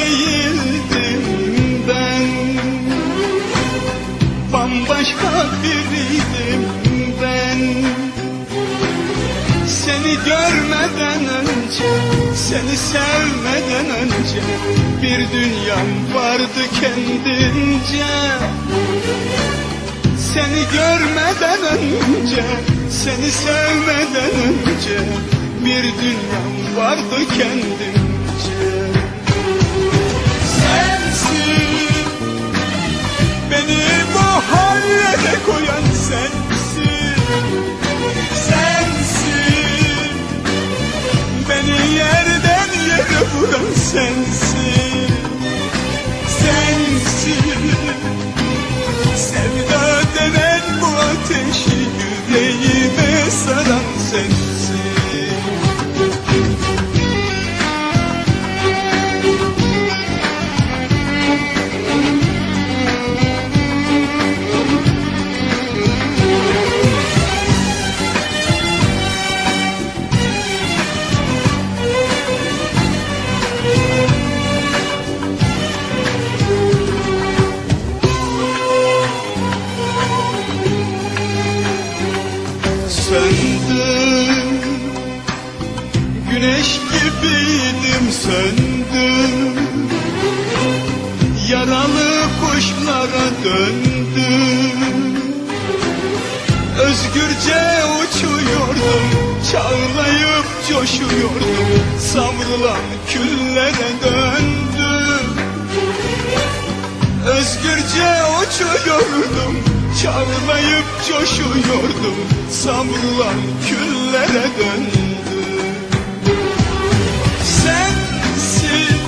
değildim ben. Bambaşka biriydim ben. Seni görmeden önce, seni sevmeden önce Bir dünyam vardı kendince. Seni görmeden önce, seni sevmeden önce Bir dünyam vardı kendimce Sensin Söndüm Güneş gibiydim söndüm Yaralı kuşlara döndüm Özgürce uçuyordum Çağlayıp coşuyordum. Savrılan küllere döndüm. Özgürce uçuyordum Çağlayıp coşuyordum Savrulan küllere döndüm. Sensin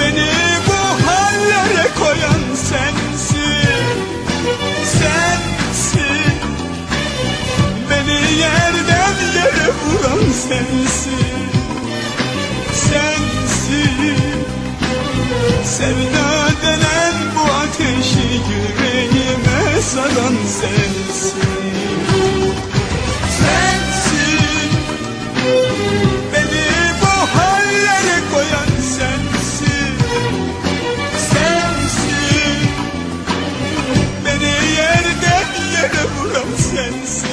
Beni bu hallere koyan sensin. Sensin Beni yerden yere vuran Sensin saran sensin. Sensin Beni bu hallere koyan sensin. Sensin. Beni yerden yere vuran sensin.